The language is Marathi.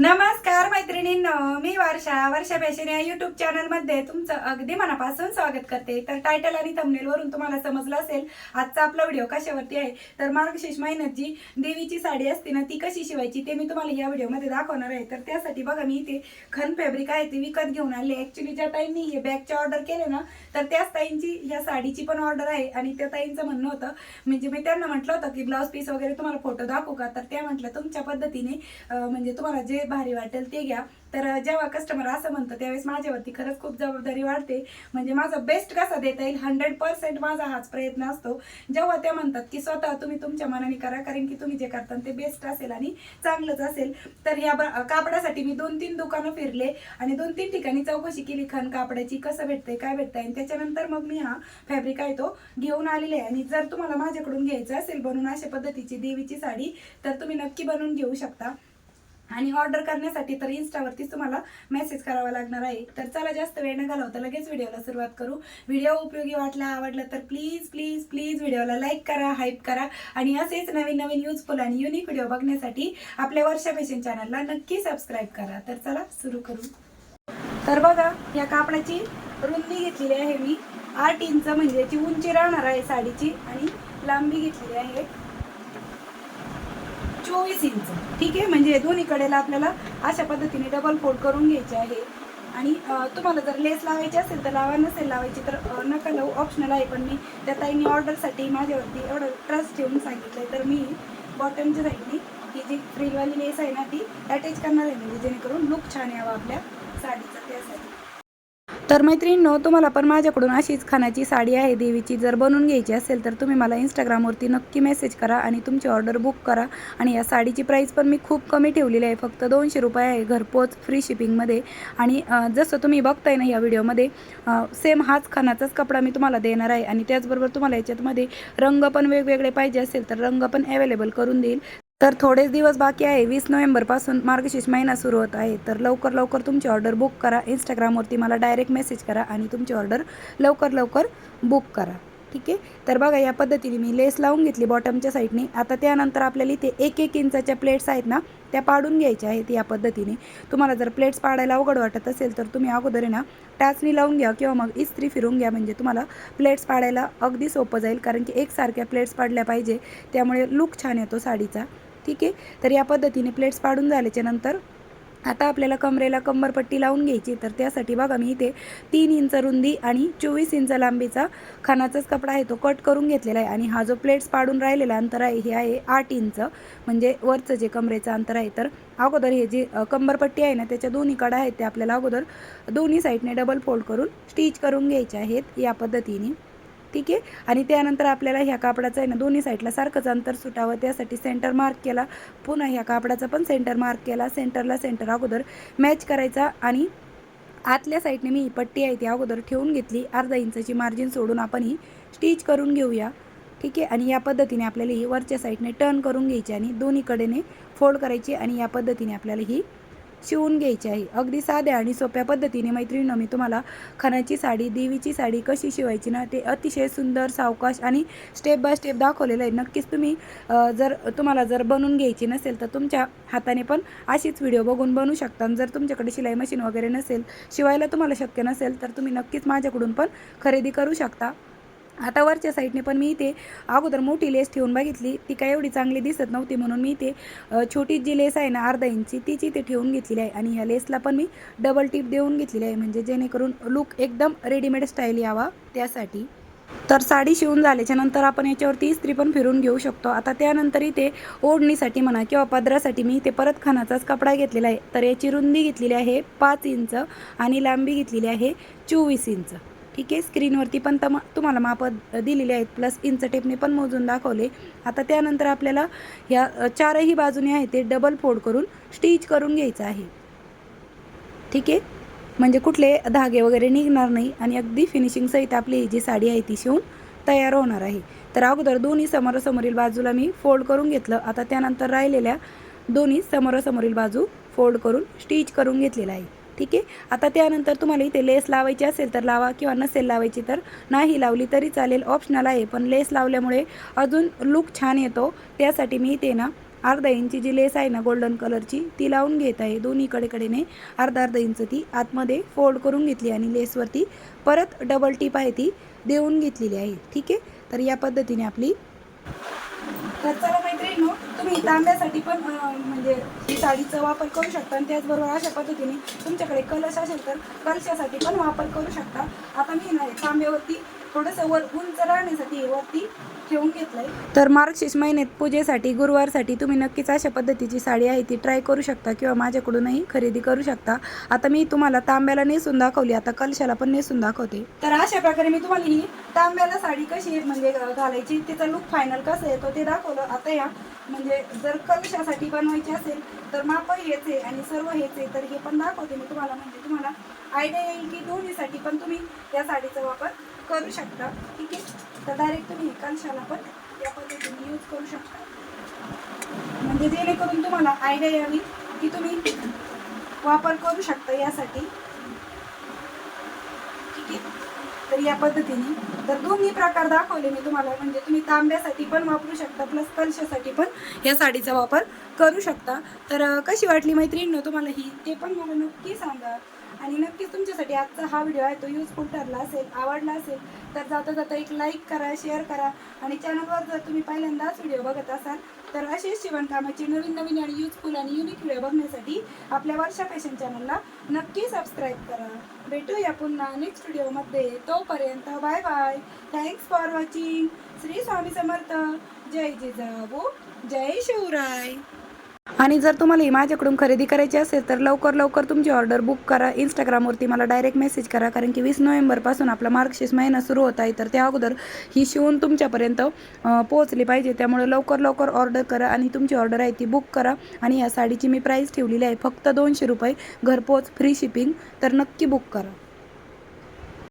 नमस्कार मैत्रिणींनो मी वर्षा वर्षा फॅशन या युट्यूब चॅनलमध्ये तुमचं अगदी मनापासून स्वागत करते. तर टायटल आणि thumbnail वरून तुम्हाला समजलं असेल आजचा आपला व्हिडिओ कशावरती आहे? तर मार्गशीर्ष महिन्यात जी देवीची साडी असते ना ती कशी शिवायची ते मी तुम्हाला या व्हिडिओमध्ये दाखवणार आहे. तर त्यासाठी बघा मी इथे खन फॅब्रिक आहे ते विकत घेऊन आले. ऍक्च्युली ज्या ताईंनी हे बॅगचे ऑर्डर केले ना तर त्याच ताईंची या साडीची पण ऑर्डर आहे. आणि त्या ताईंचं म्हणणं होतं म्हणजे मी त्यांना म्हटलं होतं की ब्लाऊज पीस वगैरे तुम्हाला फोटो दाखवू का? तर त्या म्हटलं तुमच्या पद्धतीने म्हणजे तुम्हाला जे भारी वाटेल ते घ्या. तर जेव्हा कस्टमर असं म्हणतं त्यावेळेस माझ्यावरती खरंच खूप जबाबदारी वाढते. म्हणजे माझा बेस्ट कसा देता येईल? हंड्रेड पर्सेंट माझा हाच प्रयत्न असतो. जेव्हा त्या म्हणतात की स्वतः तुम्ही तुमच्या मनाने करा कारण की तुम्ही जे करता ते बेस्ट असेल आणि चांगलंच असेल. तर या कापडासाठी मी दोन तीन दुकानं फिरले आणि दोन तीन ठिकाणी चौकशी केली खण कापडाची कसं भेटतंय काय भेटतंय. आणि त्याच्यानंतर मग मी हा फॅब्रिक आहे तो घेऊन आलेले आहे. आणि जर तुम्हाला माझ्याकडून घ्यायचं असेल बनवून अशा पद्धतीची देवीची साडी तर तुम्ही नक्की बनवून घेऊ शकता. आणि ऑर्डर करण्यासाठी तर इन्स्टावरतीच तुम्हाला मेसेज करावा लागणार आहे. तर चला जास्त वेळ न घालवता लगेच व्हिडिओला सुरुवात करू. व्हिडिओ उपयोगी वाटला आवडला तर प्लीज प्लीज प्लीज व्हिडिओला लाईक करा हाईप करा. आणि असेच नवीन नवीन युजफुल आणि युनिक व्हिडिओ बघण्यासाठी आपल्या वर्षा फॅशन चॅनलला नक्की सबस्क्राईब करा. तर चला सुरू करू. तर बघा या कापडाची रुंदी घेतलेली आहे मी. आठ इंच म्हणजे याची उंची राहणार आहे साडीची आणि लांबी घेतलेली आहे. चोवीस इंच. ठीक आहे? म्हणजे दोन्ही कडेला आपल्याला अशा पद्धतीने डबल फोल्ड करून घ्यायचे आहे. आणि तुम्हाला जर लेस लावायची असेल तर लावा नसेल लावायची तर नका लावू. ऑप्शनल आहे पण मी त्या ताईंनी ऑर्डरसाठी माझ्यावरती एवढं ट्रस्ट ठेवून सांगितलं तर मी बॉटमच्या साईडनी ही जी फ्रीलवाली लेस आहे ना ती अटॅच करणार आहे. म्हणजे जेणेकरून लुक छान यावा आपल्या साडीचा. त्यासाठी. तर मैत्रिणींनो तुम्हाला पण माझ्याकडून अशीच खाण्याची साडी आहे देवीची जर बनवून घ्यायची असेल तर तुम्ही मला इंस्टाग्रामवरती नक्की मेसेज करा आणि तुमची ऑर्डर बुक करा. आणि या साडीची प्राईस पण मी खूप कमी ठेवलेली आहे फक्त दोनशे रुपये आहे घरपोच फ्री शिपिंगमध्ये आणि जसं तुम्ही बघताय ना या व्हिडिओमध्ये सेम हाच खानाचाच कपडा मी तुम्हाला देणार आहे. आणि त्याचबरोबर तुम्हाला याच्यातमध्ये रंग पण वेगवेगळे पाहिजे असेल तर रंग पण अवेलेबल करून देईल. तर थोडेच दिवस बाकी आहे. वीस नोव्हेंबरपासून मार्गशीर्ष महिना सुरू होत आहे. तर लवकर लवकर तुमची ऑर्डर बुक करा. इंस्टाग्रामवरती मला डायरेक्ट मेसेज करा आणि तुमची ऑर्डर लवकर लवकर बुक करा. ठीक आहे? तर बघा या पद्धतीने मी लेस लावून घेतली बॉटमच्या साईडने. आता त्यानंतर आपल्याला इथे एक एक इंचाच्या प्लेट्स आहेत ना त्या पाडून घ्यायच्या आहेत या पद्धतीने. तुम्हाला जर प्लेट्स पाडायला अवघड वाटत असेल तर तुम्ही अगोदर आहे ना टाचणी लावून घ्या किंवा मग इस्त्री फिरून घ्या. म्हणजे तुम्हाला प्लेट्स पाडायला अगदी सोपं जाईल. कारण की एकसारख्या प्लेट्स पाडल्या पाहिजे. त्यामुळे लुक छान येतो साडीचा. ठीक आहे. तर या पद्धतीने प्लेट्स पाडून झाल्याच्यानंतर आता आपल्याला कमरेला कंबरपट्टी लावून घ्यायची. तर त्यासाठी बघा मी इथे तीन इंच रुंदी आणि चोवीस इंच लांबीचा खानाचाच कपडा आहे तो कट करून घेतलेला आहे. आणि हा जो प्लेट्स पाडून राहिलेला अंतर आहे हे आहे आठ इंच. म्हणजे वरचं जे कमरेचं अंतर आहे तर अगोदर हे जे कंबरपट्टी आहे ना त्याच्या दोन्ही कडा आहेत ते आपल्याला अगोदर दोन्ही साईडने डबल फोल्ड करून स्टिच करून घ्यायचे आहेत या पद्धतीने. ठीक आहे आणि त्यानंतर आपल्याला ह्या कापडाचं आहे ना दोन्ही साईडला सारखंच अंतर सुटावं. त्यासाठी सेंटर मार्क केला. पुन्हा ह्या कापडाचा पण सेंटर मार्क केला. सेंटरला सेंटर अगोदर मॅच करायचा आणि आतल्या साईडने मी ही पट्टी आहे ती अगोदर ठेवून घेतली. अर्धा इंचाची मार्जिन सोडून आपण ही स्टिच करून घेऊया. ठीक आहे? आणि या पद्धतीने आपल्याला ही वरच्या साईडने टर्न करून घ्यायची आणि दोन्हीकडेने फोल्ड करायची आणि या पद्धतीने आपल्याला ही शिवून घ्यायची आहे. अगदी साध्या आणि सोप्या पद्धतीने मैत्रिणीनं मी तुम्हाला खणाची साडी देवीची साडी कशी शिवायची ना ते अतिशय सुंदर सावकाश आणि स्टेप बाय स्टेप दाखवलेलं आहे. नक्कीच तुम्ही जर तुम्हाला जर बनवून घ्यायची नसेल तर तुमच्या हाताने पण अशीच व्हिडिओ बघून बनवू शकता. आणि जर तुमच्याकडे शिलाई मशीन वगैरे नसेल शिवायला तुम्हाला शक्य नसेल तर तुम्ही नक्कीच माझ्याकडून पण खरेदी करू शकता. आता वरच्या साईडने पण मी इथे अगोदर मोठी लेस ठेवून बघितली. ती काय एवढी चांगली दिसत नव्हती म्हणून मी इथे छोटी जी लेस आहे ना अर्धा इंची तीच इथे ठेवून घेतलेली आहे. आणि ह्या लेसला पण मी डबल टिप देऊन घेतलेली आहे. म्हणजे जेणेकरून लुक एकदम रेडीमेड स्टाईल यावा त्यासाठी. तर साडी शिवून झाल्याच्यानंतर आपण याच्यावरती इस्त्री पण फिरून घेऊ शकतो. आता त्यानंतर इथे ओढणीसाठी म्हणा किंवा पदरासाठी मी इथे परत खानाचाच कपडा घेतलेला आहे. तर याची रुंदी घेतलेली आहे पाच इंच आणि लांबी घेतलेली आहे चोवीस इंच ठीक आहे? स्क्रीनवरती पण तम तुम्हाला माप दिलेले आहेत प्लस इंच टेपने पण मोजून दाखवले. आता त्यानंतर आपल्याला ह्या चारही बाजूने आहे ते डबल फोल्ड करून स्टिच करून घ्यायचं आहे. ठीक आहे? म्हणजे कुठले धागे वगैरे निघणार नाही आणि अगदी फिनिशिंगसहित आपली ही जी साडी आहे ती शिवून तयार होणार आहे. तर अगोदर दोन्ही समोरासमोरील बाजूला मी फोल्ड करून घेतलं. आता त्यानंतर राहिलेल्या दोन्ही समोरासमोरील बाजू फोल्ड करून स्टिच करून घेतलेला आहे. ठीक आहे? आता त्यानंतर तुम्हाला इथे लेस लावायची असेल तर लावा किंवा नसेल लावायची तर नाही लावली तरी चालेल. ऑप्शनल आहे पण लेस लावल्यामुळे अजून लुक छान येतो. त्यासाठी मी इथे ना अर्धा इंची जी लेस आहे ना गोल्डन कलरची ती लावून घेत आहे. दोन्हीकडे कडेने अर्धा अर्धा इंच ती आतमध्ये फोल्ड करून घेतली आणि लेसवरती परत डबल टीप आहे ती देऊन घेतलेली आहे. ठीक आहे? तर या पद्धतीने आपली तर चला मैत्रिणी तुम्ही तांब्यासाठी पण म्हणजे ही साडीचा वापर करू शकता आणि त्याचबरोबर अशा पद्धतीने तुमच्याकडे कलश असेल तर कलशासाठी पण वापर करू शकता. आता मी नाही तांब्यावरती थोडंसं वर उंच राहण्यासाठी वरती ठेवून घेतलंय. तर मार्गशीर्ष महिन्यात पूजेसाठी गुरुवारसाठी तुम्ही नक्कीच अशा पद्धतीची साडी आहे ती ट्राय करू शकता किंवा माझ्याकडूनही खरेदी करू शकता. आता मी तुम्हाला तांब्याला नेसून दाखवली आता कलशाला पण नेसून दाखवते. तर अशा प्रकारे मी तुम्हाला ही तांब्याला साडी कशी म्हणजे घालायची तिचा लुक फायनल कसं येतो ते दाखवलं. आता या म्हणजे जर कलशासाठी बनवायची असेल तर माप हेच आहे आणि सर्व हेच आहे तर हे पण दाखवते मी तुम्हाला. म्हणजे तुम्हाला आयडिया येईल की दोन्हीसाठी पण तुम्ही या साडीचा वापर करू शकता ठीक आहे? तर डायरेक्ट तुम्ही कलशाला पण या पद्धतीने यूज करू शकता. म्हणजे जेणेकरून तुम्हाला आयडिया यावी की तुम्ही वापर करू शकता यासाठी. ठीक आहे? तर या पद्धतीने. तर दोन्ही प्रकार दाखवले मी तुम्हाला. म्हणजे तुम्ही तांब्यासाठी पण वापरू शकता प्लस कलशासाठी पण या साडीचा वापर करू शकता. तर कशी वाटली मैत्रिणींनो तुम्हाला ही? ते पण मला नक्की सांगा. आणि नक्कीच तुमच्यासाठी आजचा हा व्हिडिओ आहे तो युजफुल ठरला असेल आवडला असेल तर जाता जाता एक लाईक करा शेअर करा. आणि चॅनलवर जर तुम्ही पहिल्यांदाच व्हिडिओ बघत असाल तर असेच शिवणकामाचे नवीन नवीन आणि युजफुल आणि युनिक व्हिडिओ बघण्यासाठी आपल्या वर्षा फॅशन चॅनलला नक्की सबस्क्राईब करा. भेटूया पुन्हा नेक्स्ट व्हिडिओमध्ये तोपर्यंत bye bye thanks for watching Shri Swami Samarth. जय जिजाऊ. जय शिवराय. आणि जर तुम्हाला ही माझ्याकडून खरेदी करायची असेल तर लवकर लवकर तुमची ऑर्डर बुक करा. इंस्टाग्रामवरती मला डायरेक्ट मेसेज करा. कारण की वीस नोव्हेंबरपासून आपला मार्गशीर्ष महिना सुरू होत आहे तर त्या अगोदर ही शिवून तुमच्यापर्यंत पोहोचली पाहिजे. त्यामुळे लवकर लवकर ऑर्डर करा आणि तुमची ऑर्डर आहे ती बुक करा. आणि या साडीची मी प्राईस ठेवलेली आहे फक्त दोनशे रुपये. घरपोच फ्री शिपिंग तर नक्की बुक करा.